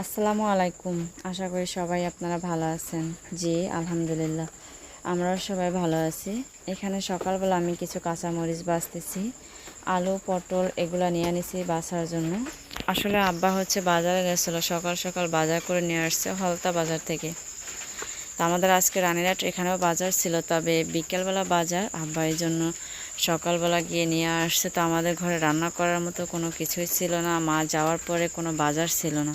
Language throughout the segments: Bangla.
আসসালামু আলাইকুম। আশা করি সবাই আপনারা ভালো আছেন। জি, আলহামদুলিল্লাহ। আমরাও সবাই ভালো আছি। এখানে সকালবেলা আমি কিছু কাঁচামরিচ বাঁচতেছি, আলু, পটল এগুলো নিয়ে নিছি বাছার জন্য। আসলে আব্বা হচ্ছে বাজারে গেছিল, সকাল সকাল বাজার করে নিয়ে আসছে হলতা বাজার থেকে। তো আমাদের আজকে রানীরাট এখানেও বাজার ছিল, তবে বিকেলবেলা বাজার। আব্বা এই জন্য সকালবেলা গিয়ে নিয়ে আসছে। তো আমাদের ঘরে রান্না করার মতো কোনো কিছুই ছিল না। মা যাওয়ার পরে কোনো বাজার ছিল না।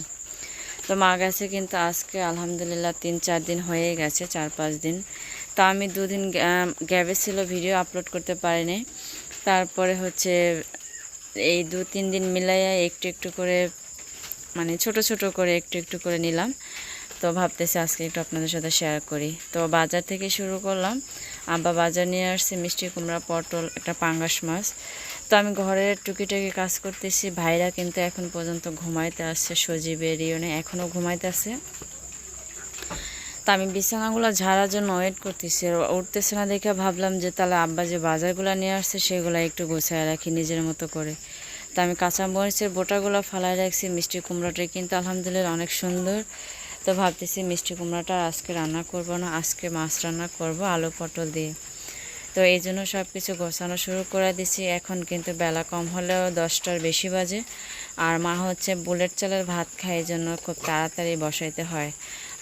তো মা গেছে কিন্তু আজকে আলহামদুলিল্লাহ তিন, চার দিন হয়ে গেছে, চার, পাঁচ দিন। তো আমি দুদিন গ্যাবে ছিল ভিডিও আপলোড করতে পারিনি। তারপরে হচ্ছে এই দু, তিন দিন মিলাইয়া একটু একটু করে মানে ছোট ছোট করে একটু একটু করে নিলাম। তো ভাবতেছি আজকে একটু আপনাদের সাথে শেয়ার করি। তো বাজার থেকে শুরু করলাম। আব্বা বাজার নিয়ে আসছি মিষ্টি কুমড়া, পটল, একটা পাঙ্গাস মাছ। তো আমি ঘরের টুকিটাকি কাজ করতেছি। ভাইরা কিন্তু এখন পর্যন্ত ঘুমাইতে আসছে সজীবে রিয়নে এখনও ঘুমাইতে আছে। তো আমি বিছানাগুলো ঝাড়ার জন্য ওয়েট করতেছি উঠতেছে না দেখে ভাবলাম যে তাহলে আব্বা যে বাজারগুলো নিয়ে আসছে সেগুলো একটু গোছায় রাখি নিজের মতো করে। তো আমি কাঁচা মরিচের বোটাগুলো ফালায় রাখছি, মিষ্টি কুমড়োটা কিন্তু আলহামদুলিল্লাহ অনেক সুন্দর। তো ভাবতেছি মিষ্টি কুমড়াটা আজকে রান্না করব না, আজকে মাছ রান্না করব, আলু পটল দিয়ে। তো এই জন্য সব কিছু গোছানো শুরু করে দিছি। এখন কিন্তু বেলা কম হলেও দশটার বেশি বাজে। আর মা হচ্ছে বুলেট চালের ভাত খায় জন্য খুব তাড়াতাড়ি বসাইতে হয়।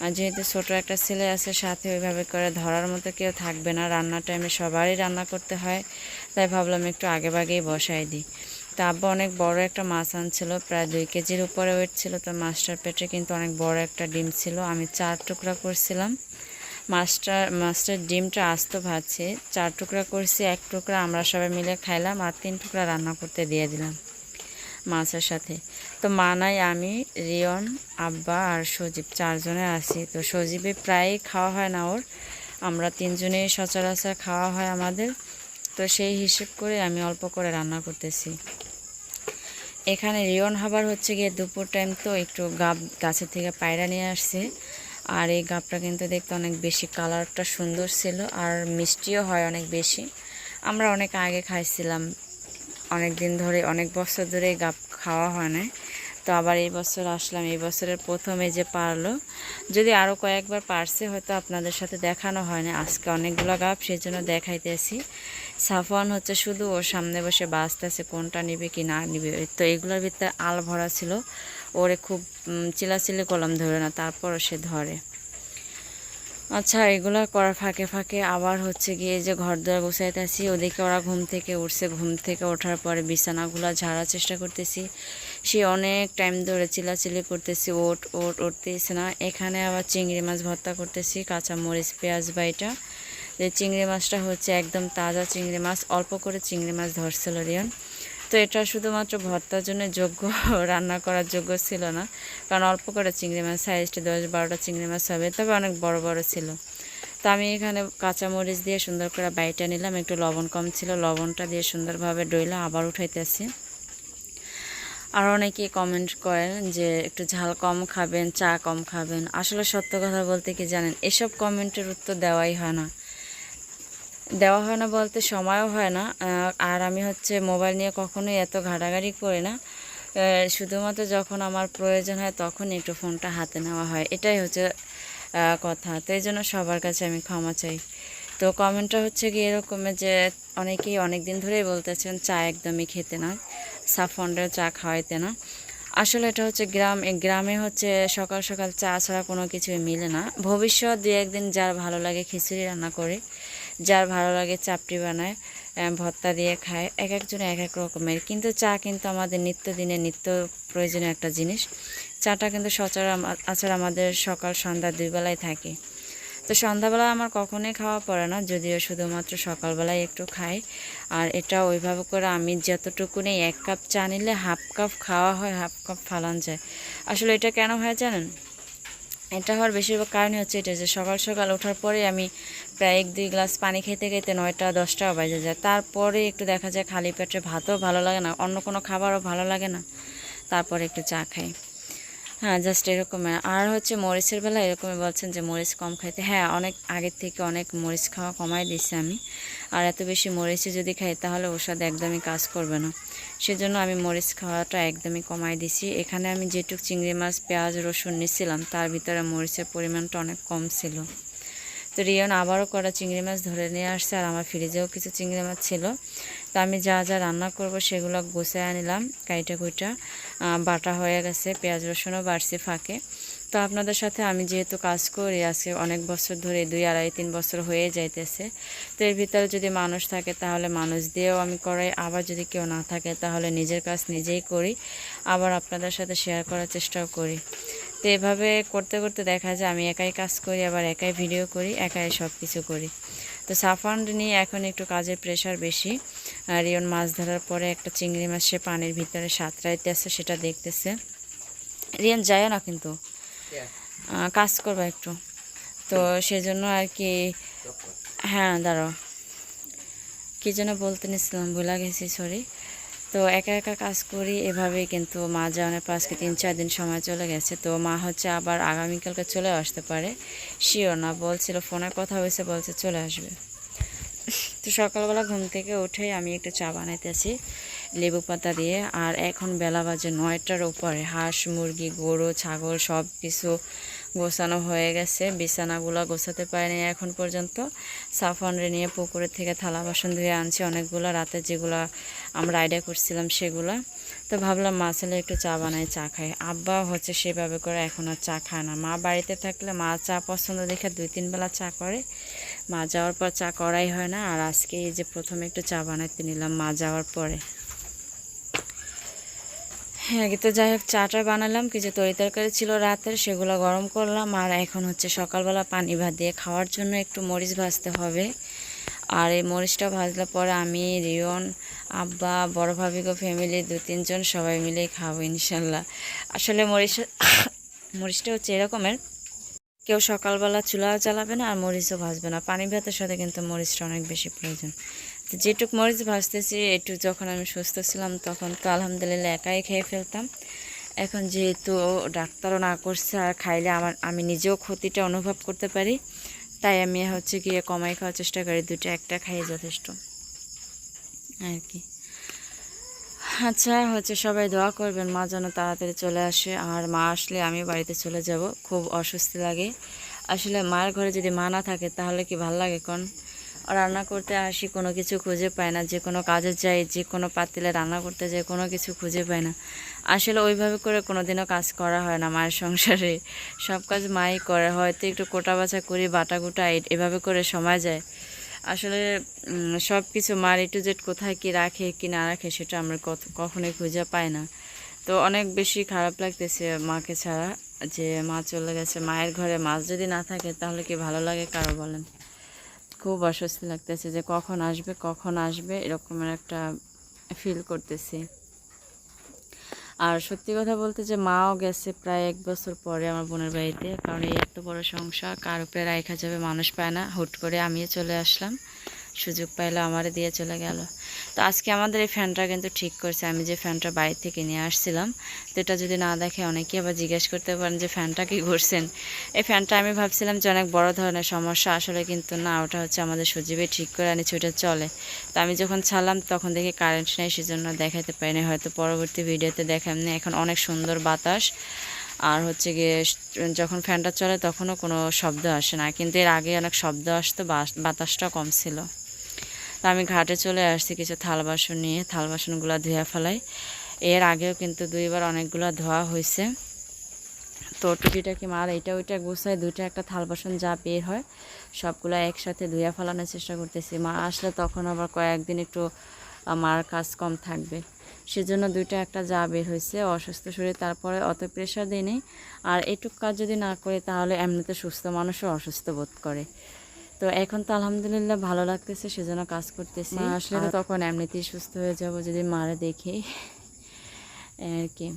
আর যেহেতু ছোটো একটা ছেলে আছে, সাথে ওইভাবে করে ধরার মতো কেউ থাকবে না। রান্নার টাইমে সবারই রান্না করতে হয়, তাই ভাবলাম একটু আগে বাগেই বসাই দিই। তো আব্বা অনেক বড় একটা মাছ আনছিল, প্রায় দুই কেজির উপরে ওয়েট ছিল। তো মাছটার পেটে কিন্তু অনেক বড় একটা ডিম ছিল। আমি চার টুকরা করছিলাম। মাছটা মাছটার ডিমটা আস্ত ভাজছে। চার টুকরা করছি, এক টুকরা আমরা সবাই মিলে খাইলাম আর তিন টুকরা রান্না করতে দিয়ে দিলাম মাছের সাথে। তো মা নাই, আমি, রিয়ন, আব্বা আর সজীব চারজনে আছি। তো সজীবে প্রায়ই খাওয়া হয় না ওর। আমরা তিনজনেই সচরাচর খাওয়া হয় আমাদের। তো সেই হিসেব করে আমি অল্প করে রান্না করতেছি। এখানে রিয়ন হাবার হচ্ছে গিয়ে দুপুর টাইম তো একটু গাব গাছের থেকে পায়রা নিয়ে আসছে। আর এই গাবটা কিন্তু দেখতে অনেক বেশি, কালারটা সুন্দর ছিল আর মিষ্টিও হয় অনেক বেশি। আমরা অনেক আগে খাইছিলাম, অনেক দিন ধরে, অনেক বছর ধরে এই গাব খাওয়া হয় না তো আবার এই বছর আসলাম, এই বছরের প্রথমে যে পারল, যদি আরও কয়েকবার পারছে হয়তো আপনাদের সাথে দেখানো হয় না আজকে অনেকগুলো গাব সেই জন্য দেখাইতেছি। সাফওয়ান হচ্ছে শুধু ওর সামনে বসে বাঁচতেছে, কোনটা নিবে কি না নিবে। তো এগুলোর ভিতরে আল ভরা ছিল ওরে খুব চিলাচিলি কলম ধরে না তারপরও সে ধরে। আচ্ছা এগুলো করার ফাঁকে ফাঁকে আবার হচ্ছে গিয়ে যে ঘর দুয়ার গুছাইতেছি, ওদিকে ওরা ঘুম থেকে উঠছে, ঘুম থেকে ওঠার পরে বিছানাগুলো ঝাড়ার চেষ্টা করতেছি। সে অনেক টাইম ধরে চিলাচিলি করতেছি, ওট ওট, উঠতেছে না। এখানে আবার চিংড়ি মাছ ভর্তা করতেছি কাঁচা মরিচ পেঁয়াজ বাইটা। যে চিংড়ি মাছটা হচ্ছে একদম তাজা চিংড়ি মাছ, অল্প করে চিংড়ি মাছ ধরছিল রিয়ন তো এটা শুধুমাত্র ভর্তার জন্য যোগ্য, রান্না করার যোগ্য ছিল না। কারণ অল্প করে চিংড়ি মাছ, সাইজটা দশ বারোটা চিংড়ি মাছ হবে, তবে অনেক বড় বড় ছিল। তো আমি এখানে কাঁচামরিচ দিয়ে সুন্দর করে বাইটা নিলাম, একটু লবণ কম ছিল, লবণটা দিয়ে সুন্দরভাবে ডইলাম আবার উঠাইতেছি। আর অনেকে কমেন্ট করেন যে একটু ঝাল কম খাবেন, চা কম খাবেন। আসলে সত্য কথা বলতে কি জানেন, এসব কমেন্টের উত্তর দেওয়াই হয় না। দেওয়া হয় না বলতে সময়ও হয় না আর আমি হচ্ছে মোবাইল নিয়ে কখনোই এত ঘাটাঘাটি করি না। শুধুমাত্র যখন আমার প্রয়োজন হয় তখন একটু ফোনটা হাতে নেওয়া হয়, এটাই হচ্ছে কথা। তো এই জন্য সবার কাছে আমি ক্ষমা চাই। তো কমেন্টটা হচ্ছে কি এরকমের যে অনেকেই অনেক দিন ধরেই বলতেছেন, চা একদমই খেতে না সাফন্ডের চা খাওয়াইতে না। আসলে এটা হচ্ছে গ্রাম গ্রামে হচ্ছে সকাল সকাল চা ছাড়া কোনো কিছুই মিলে না। ভবিষ্যৎ দু একদিন যার ভালো লাগে খিচুড়ি রান্না করে যার ভালো লাগে চাপটি বানায় ভর্তা দিয়ে খায় এক একজন এক এক রকমের। কিন্তু চা কিন্তু আমাদের নিত্যদিনের নিত্য প্রয়োজনীয় একটা জিনিস। চাটা কিন্তু সচরা আচার আমাদের সকাল, সন্ধ্যা দুই বেলায় থাকে। তো সন্ধ্যাবেলা আমার কখনোই খাওয়া পড়ে না, যদিও শুধুমাত্র সকালবেলায় একটু খাই। আর এটা ওইভাবে করে আমি যতটুকু নেই, এক কাপ চা নিলে হাফ কাপ খাওয়া হয়, হাফ কাপ ফালান যায়। আসলে এটা কেন হয় জানেন? এটা হওয়ার বেশিরভাগ কারণই হচ্ছে এটা যে সকাল সকাল ওঠার পরে আমি প্রায় এক, দুই গ্লাস পানি খেতে খেতে নয়টা দশটাও বাজে যায়। তারপরে একটু দেখা যায় খালি পেটে ভাতও ভালো লাগে না, অন্য কোনো খাবারও ভালো লাগে না। তারপরে একটু চা খাই। হ্যাঁ জাস্ট এরকমের আর হচ্ছে মরিচের বেলা এরকমই বলছেন যে মরিচ কম খাইতে। হ্যাঁ অনেক আগের থেকে অনেক মরিচ খাওয়া কমাই দিয়েছি আমি। আর এত বেশি মরিচে যদি খাই, তাহলে ওষুধ একদমই কাজ করবে না। সেজন্য আমি মরিচ খাওয়াটা একদমই কমাই দিছি। এখানে আমি যেটুক চিংড়ি মাছ, পেঁয়াজ, রসুন নিছিলাম, তার ভিতরে মরিচের পরিমাণটা অনেক কম ছিল। তো রিয়ন আবারও করা চিংড়ি মাছ ধরে নিয়ে আসছে আর আমার ফ্রিজেও কিছু চিংড়ি মাছ ছিল। তো আমি যা যা রান্না করব সেগুলো গুছায় আনিলাম, কাইটা কুইটা বাটা হয়ে গেছে, পেঁয়াজ রসুনও বাড়ছে ফাঁকে। তো আপনাদের সাথে আমি যেহেতু কাজ করি, আজকে অনেক বছর ধরে দুই আড়াই তিন বছর হয়ে যাইতেছে। তো এর ভিতরে যদি মানুষ থাকে তাহলে মানুষ দিয়েও আমি করাই, আবার যদি কেউ না থাকে তাহলে নিজের কাজ নিজেই করি, আবার আপনাদের সাথে শেয়ার করার চেষ্টাও করি। তো এভাবে করতে করতে দেখা যায় আমি একাই কাজ করি আবার একাই ভিডিও করি একাই সব কিছু করি। তো সাফান নিয়ে এখন একটু কাজের প্রেশার বেশি। আর রিয়ন মাছ ধরার পরে একটা চিংড়ি মাছ সে পানির ভিতরে সাঁতরাইতে আছে সেটা দেখতেছে। রিয়ন যায় না কিন্তু? কাজ করবা একটু। তো সেজন্য আর কি হ্যাঁ দাঁড়াও। কী যেন বলতে নিছিলাম ভুলা গেছি সরি তো একা একা কাজ করি এভাবে কিন্তু মা যাওয়ার পর আজকে তিন চার দিন সময় চলে গেছে। তো মা হচ্ছে আবার আগামীকালকে চলে আসতে পারে। শিওর না, বলছিল, ফোনে কথা হয়েছে, বলছে চলে আসবে। তো সকালবেলা ঘুম থেকে উঠেই আমি একটু চা বানাইতেছি, লেবু পাতা দিয়ে। আর এখন বেলা বাজে নয়টার উপরে, হাঁস, মুরগি, গরু, ছাগল সব কিছু গোছানো হয়ে গেছে। বিছানাগুলো গোছাতে পারিনি এখন পর্যন্ত। সাফনরে নিয়ে পুকুরের থেকে থালা বাসন ধুয়ে আনছি অনেকগুলো। রাতে যেগুলো আমরা আইডিয়া করছিলাম সেগুলো। তো ভাবলাম মা ছেলে একটু চা বানাই, চা খাই। আব্বা হচ্ছে সেভাবে করে এখন আর চা খায় না। মা বাড়িতে থাকলে মা চা পছন্দ দেখে দুই, তিন বেলা চা করে। মা যাওয়ার পর চা করাই হয় না। আর আজকে এই যে প্রথমে একটু চা বানাইতে নিলাম মা যাওয়ার পরে। হ্যাঁ তো যাই হোক চাটা বানালাম কিছু তরি তরকারি ছিল রাতের, সেগুলো গরম করলাম, আর এখন হচ্ছে সকালবেলা পানি ভাত দিয়ে খাওয়ার জন্য একটু মরিচ ভাজতে হবে। আর এই মরিচটা ভাজলে পরে আমি, রিয়ন, আব্বা, বড় ভাবিগো ফ্যামিলি দু তিনজন সবাই মিলেই খাব ইনশাল্লাহ। আসলে মরিচ, মরিচটা হচ্ছে এরকমের, কেউ সকালবেলা চুলা জ্বালাবে না আর মরিচও ভাজবে না। পানি ভাতের সাথে কিন্তু মরিচটা অনেক বেশি প্রয়োজন। তো যেটুক মরিচ ভাজতেছি, একটু যখন আমি সুস্থ ছিলাম তখন তো আলহামদুলিল্লাহ একাই খেয়ে ফেলতাম। এখন যেহেতু ডাক্তারও না করছে, আর খাইলে আমার, আমি নিজেও ক্ষতিটা অনুভব করতে পারি, তাই আমি হচ্ছে গিয়ে কমাই খাওয়ার চেষ্টা করি দুটো একটা খাই যথেষ্ট। আর কি। আচ্ছা হচ্ছে সবাই দোয়া করবেন, মা যেন তাড়াতাড়ি চলে আসে। আর মা আসলে আমি বাড়িতে চলে যাব, খুব অস্বস্তি লাগে। আসলে মায়ের ঘরে যদি মা না থাকে তাহলে কি ভালো লাগে কোন? রান্না করতে আসি, কোনো কিছু খুঁজে পাই না। যে কোনো কাজে যাই, যে কোনো পাতিলে রান্না করতে যাই, কোনো কিছু খুঁজে পাই না। আসলে ওইভাবে করে কোনো দিনও কাজ করা হয় না মায়ের সংসারে। সব কাজ মাই করে। হয়তো একটু কোটা বাছা করি, বাটা গুটা এ- এভাবে করে সময় যায়। আসলে সব কিছু মার টু জেড কোথায় কি রাখে, কি না রাখে, সেটা আমরা কখনোই খুঁজে পাই না। তো অনেক বেশি খারাপ লাগতেছে মাকে ছাড়া যে মা চলে গেছে, মায়ের ঘরে মাছ যদি না থাকে তাহলে কি ভালো লাগে কারও বলেন? খুব অস্বস্তি লাগতেছে যে কখন আসবে কখন আসবে, এরকমের একটা ফিল করতেছি। আর সত্যি কথা বলতে যে মাও গেছে প্রায় এক বছর পরে আমার বোনের বাড়িতে, কারণ এই এত বড় সংসার, কার উপরে রাখা যাবে মানুষ পায় না। হুট করে আমিও চলে আসলাম। সুযোগ পাইলে, আমারে দিয়ে চলে গেল। তো আজকে আমাদের এই ফ্যানটা কিন্তু ঠিক করছে। আমি যে ফ্যানটা বাইরে থেকে নিয়ে আসছিলাম, তো এটা যদি না দেখে অনেকে আবার জিজ্ঞেস করতে পারেন যে, ফ্যানটা কি করছেন? এই ফ্যানটা আমি ভাবছিলাম যে, অনেক বড় ধরনের সমস্যা। আসলে কিন্তু না, ওটা হচ্ছে আমাদের সজীবে ঠিক করে আনি ওটা চলে। তো আমি যখন ছাড়লাম, তখন দেখি কারেন্ট নেই, সেজন্য দেখাতে পারিনি। হয়তো পরবর্তী ভিডিওতে দেখামনি এখন অনেক সুন্দর বাতাস। আর হচ্ছে গিয়ে, যখন ফ্যানটা চলে, তখনও কোনো শব্দ আসে না। কিন্তু এর আগে অনেক শব্দ আসতো বাতাসটা কম ছিল। তো আমি ঘাটে চলে আসছি কিছু থাল বাসন নিয়ে, থাল বাসনগুলো ধুয়ে ফেলাই। এর আগেও কিন্তু দুইবার অনেকগুলো ধোয়া হয়েছে তো টুকিটাকি মার এইটা ওইটা গুছায় দুইটা একটা থাল বাসন যা বের হয়, সবগুলো একসাথে ধুয়ে ফেলানোর চেষ্টা করতেছি। মা আসলে তখন আবার কয়েকদিন একটু মার কাজ কম থাকবে। সেজন্য দুইটা একটা যা বের হয়েছে অসুস্থ শরীর, তারপরে অত প্রেশার দিই নেই। আর এটুক কাজ যদি না করে তাহলে এমনিতে সুস্থ মানুষও অসুস্থ বোধ করে। তো এখন তো আলহামদুলিল্লাহ ভালো লাগতেছে সেজন্য কাজ করতেছি। আসলে তো তখন এমনিতেই সুস্থ হয়ে যাব যদি মারে দেখি। আর কি।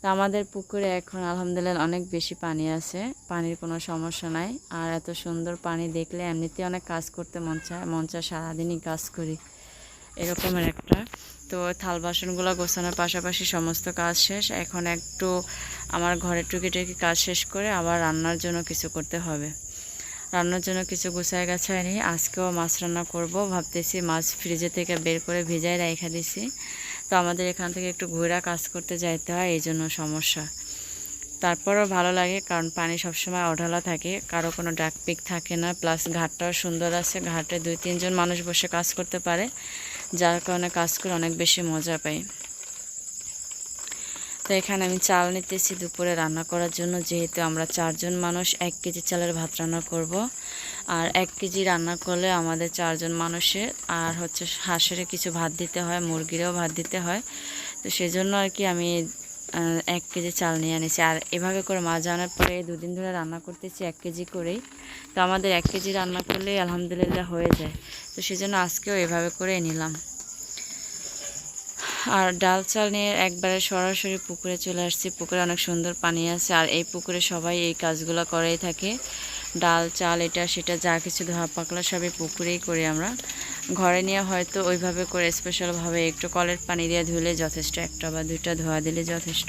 তো আমাদের পুকুরে এখন আলহামদুলিল্লাহ অনেক বেশি পানি আছে পানির কোনো সমস্যা নাই। আর এত সুন্দর পানি দেখলে এমনিতে অনেক কাজ করতে মন চায় মন চায় সারাদিনই কাজ করি। এরকমের একটা। তো তো থাল বাসনগুলো গোছানোর পাশাপাশি সমস্ত কাজ শেষ। এখন একটু আমার ঘরের টুকিটাকি কাজ শেষ করে আবার রান্নার জন্য কিছু করতে হবে। রান্নার জন্য কিছু গুছায় গাছায় নিই আজকেও মাছ রান্না করব। ভাবতেছি মাছ ফ্রিজে থেকে বের করে ভিজায় রেখে দিছি। তো আমাদের এখান থেকে একটু ঘোরা কাজ করতে যাইতে হয়, এই জন্য সমস্যা। তারপরও ভালো লাগে, কারণ পানি সবসময় অঢালা থাকে, কারও কোনো ডাক পিক থাকে না। প্লাস ঘাটটাও সুন্দর আছে, ঘাটে দুই তিনজন মানুষ বসে কাজ করতে পারে, যার কারণে কাজ করে অনেক বেশি মজা পাই। তো এখানে আমি চাল নিতেছি দুপুরে রান্না করার জন্য, যেহেতু আমরা চারজন মানুষ, এক কেজি চালের ভাত রান্না করব। আর এক কেজি রান্না করলে আমাদের চারজন মানুষের, আর হচ্ছে হাঁসের কিছু ভাত দিতে হয়, মুরগিরও ভাত দিতে হয়। তো সেই জন্য আর কি আমি এক কেজি চাল নিয়ে এনেছি। আর এভাবে করে মাছ আনার পরে দুদিন ধরে রান্না করতেছি এক কেজি করেই। তো আমাদের এক কেজি রান্না করলেই আলহামদুলিল্লাহ হয়ে যায়। তো সেই জন্য আজকেও এভাবে করে নিলাম। আর ডাল চাল নিয়ে একবারে সরাসরি পুকুরে চলে আসছি। পুকুরে অনেক সুন্দর পানি আছে আর এই পুকুরে সবাই এই কাজগুলো করেই থাকে। ডাল, চাল, এটা, সেটা, যা কিছু ধোয়া পাকলা সবই পুকুরেই করি আমরা। ঘরে নিয়ে হয়তো ওইভাবে করে স্পেশালভাবে একটু কলের পানি দিয়ে ধুলে যথেষ্ট, একটা বা দুইটা ধোয়া দিলে যথেষ্ট।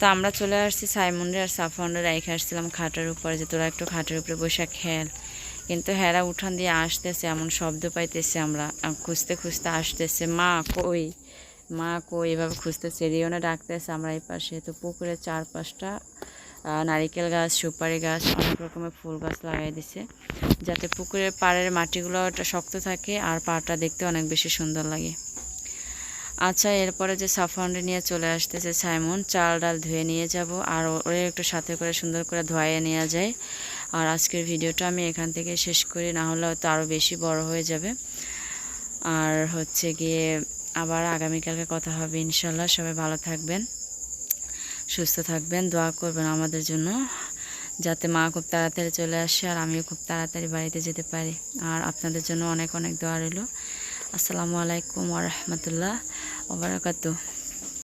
তো আমরা চলে আসছি সাইমন্ডে আর সাফন্ডে রেখে আসছিলাম খাটের উপরে যে তোরা একটু খাটের উপরে বসে খেল। কিন্তু হেরা উঠান দিয়ে আসতেছে, এমন শব্দ পাইতেছে আমরা। খুঁজতে খুঁজতে আসতেছে, মা, কই? মা কই এভাবে খুঁজতেছে রিওনে ডাকতেছে আমরা এই পাশে। তো পুকুরের চার পাঁচটা নারিকেল গাছ, সুপারি গাছ, অনেক রকমের ফুল গাছ লাগাই দিছে। যাতে পুকুরের পাড়ের মাটিগুলো শক্ত থাকে আর পাড়টা দেখতে অনেক বেশি সুন্দর লাগে। আচ্ছা এরপরে যে সাফন্ডে নিয়ে চলে আসতেছে সাইমন, চাল ডাল ধুয়ে নিয়ে যাব আর ওরে একটু সাথে করে সুন্দর করে ধোয়াইয়ে নেওয়া যায়। আর আজকের ভিডিওটা আমি এখান থেকে শেষ করি, না হলে হয়তো আরও বেশি বড় হয়ে যাবে। আর হচ্ছে গিয়ে আবার আগামীকালকে কথা হবে, ইনশাল্লাহ। সবাই ভালো থাকবেন, সুস্থ থাকবেন, দোয়া করবেন আমাদের জন্য, যাতে মা খুব তাড়াতাড়ি চলে আসে আর আমিও খুব তাড়াতাড়ি বাড়িতে যেতে পারি। আর আপনাদের জন্য অনেক অনেক দোয়া রইল। আসসালামু আলাইকুম ওরহমতুল্লাহ ওবরাকাতু